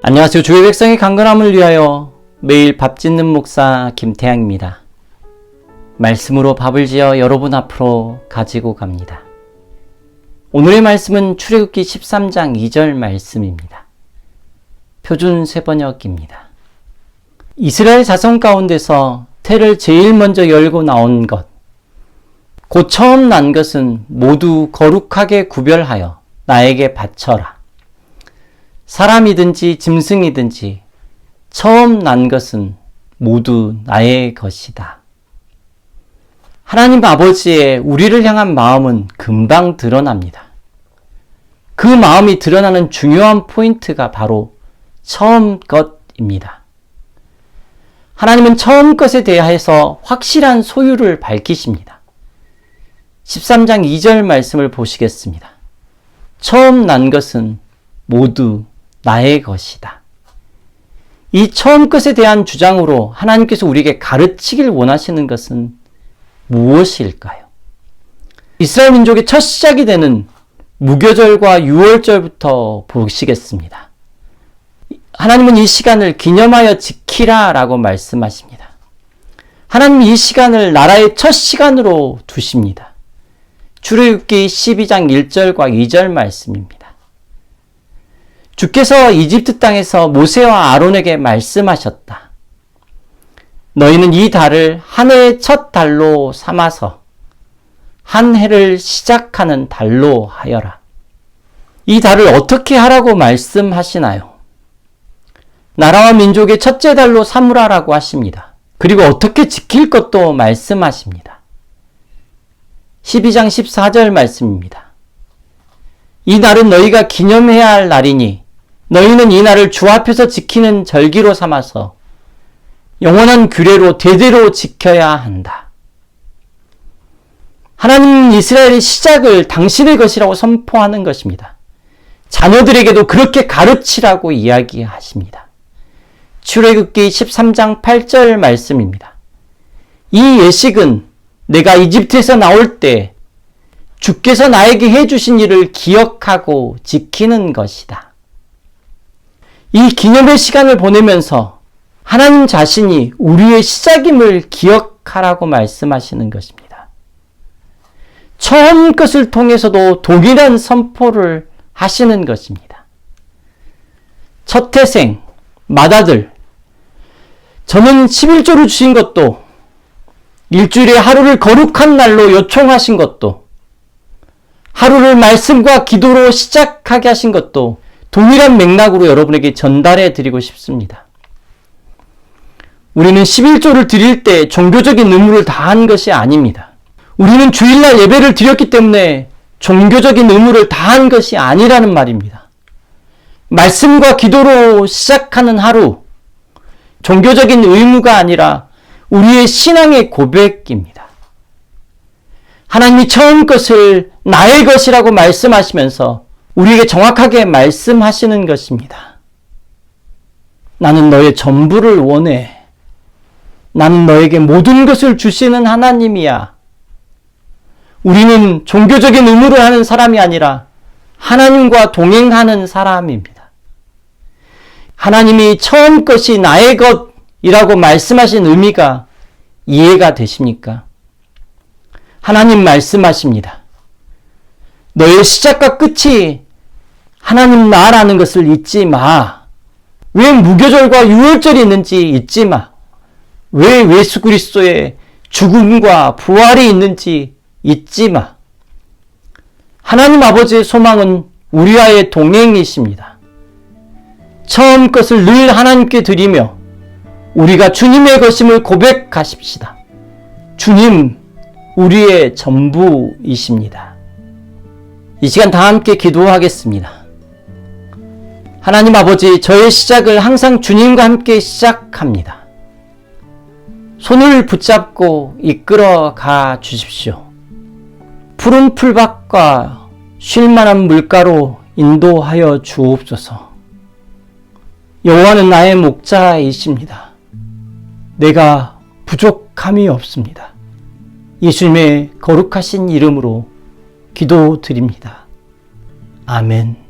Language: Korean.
안녕하세요. 주의 백성의 강건함을 위하여 매일 밥 짓는 목사 김태양입니다. 말씀으로 밥을 지어 여러분 앞으로 가지고 갑니다. 오늘의 말씀은 출애굽기 13장 2절 말씀입니다. 표준 세번역입니다. 이스라엘 자손 가운데서 태를 제일 먼저 열고 나온 것, 곧 처음 난 것은 모두 거룩하게 구별하여 나에게 바쳐라. 사람이든지 짐승이든지 처음 난 것은 모두 나의 것이다. 하나님 아버지의 우리를 향한 마음은 금방 드러납니다. 그 마음이 드러나는 중요한 포인트가 바로 처음 것입니다. 하나님은 처음 것에 대해서 확실한 소유를 밝히십니다. 13장 2절 말씀을 보시겠습니다. 처음 난 것은 모두 나의 것이다. 이 처음 것에 대한 주장으로 하나님께서 우리에게 가르치길 원하시는 것은 무엇일까요? 이스라엘 민족의 첫 시작이 되는 무교절과 유월절부터 보시겠습니다. 하나님은 이 시간을 기념하여 지키라 라고 말씀하십니다. 하나님이 이 시간을 나라의 첫 시간으로 두십니다. 출애굽기 12장 1절과 2절 말씀입니다. 주께서 이집트 땅에서 모세와 아론에게 말씀하셨다. 너희는 이 달을 한 해의 첫 달로 삼아서 한 해를 시작하는 달로 하여라. 이 달을 어떻게 하라고 말씀하시나요? 나라와 민족의 첫째 달로 삼으라라고 하십니다. 그리고 어떻게 지킬 것도 말씀하십니다. 12장 14절 말씀입니다. 이 날은 너희가 기념해야 할 날이니 너희는 이 날을 주 앞에서 지키는 절기로 삼아서 영원한 규례로 대대로 지켜야 한다. 하나님은 이스라엘의 시작을 당신의 것이라고 선포하는 것입니다. 자녀들에게도 그렇게 가르치라고 이야기하십니다. 출애굽기 13장 8절 말씀입니다. 이 예식은 내가 이집트에서 나올 때 주께서 나에게 해주신 일을 기억하고 지키는 것이다. 이 기념의 시간을 보내면서 하나님 자신이 우리의 시작임을 기억하라고 말씀하시는 것입니다. 처음 것을 통해서도 동일한 선포를 하시는 것입니다. 첫 태생, 맏아들, 저는 11조를 주신 것도 일주일에 하루를 거룩한 날로 요청하신 것도 하루를 말씀과 기도로 시작하게 하신 것도 동일한 맥락으로 여러분에게 전달해 드리고 싶습니다. 우리는 11조를 드릴 때 종교적인 의무를 다한 것이 아닙니다. 우리는 주일날 예배를 드렸기 때문에 종교적인 의무를 다한 것이 아니라는 말입니다. 말씀과 기도로 시작하는 하루, 종교적인 의무가 아니라 우리의 신앙의 고백입니다. 하나님이 처음 것을 나의 것이라고 말씀하시면서 우리에게 정확하게 말씀하시는 것입니다. 나는 너의 전부를 원해. 나는 너에게 모든 것을 주시는 하나님이야. 우리는 종교적인 의무를 하는 사람이 아니라 하나님과 동행하는 사람입니다. 하나님이 처음 것이 나의 것이라고 말씀하신 의미가 이해가 되십니까? 하나님 말씀하십니다. 너의 시작과 끝이 하나님 나라는 것을 잊지 마. 왜 무교절과 유월절이 있는지 잊지 마. 왜 예수 그리스도의 죽음과 부활이 있는지 잊지 마. 하나님 아버지의 소망은 우리와의 동행이십니다. 처음 것을 늘 하나님께 드리며 우리가 주님의 것임을 고백하십시다. 주님, 우리의 전부이십니다. 이 시간 다 함께 기도하겠습니다. 하나님 아버지, 저의 시작을 항상 주님과 함께 시작합니다. 손을 붙잡고 이끌어 가 주십시오. 푸른 풀밭과 쉴만한 물가로 인도하여 주옵소서. 여호와는 나의 목자이십니다. 내가 부족함이 없습니다. 예수님의 거룩하신 이름으로 기도드립니다. 아멘.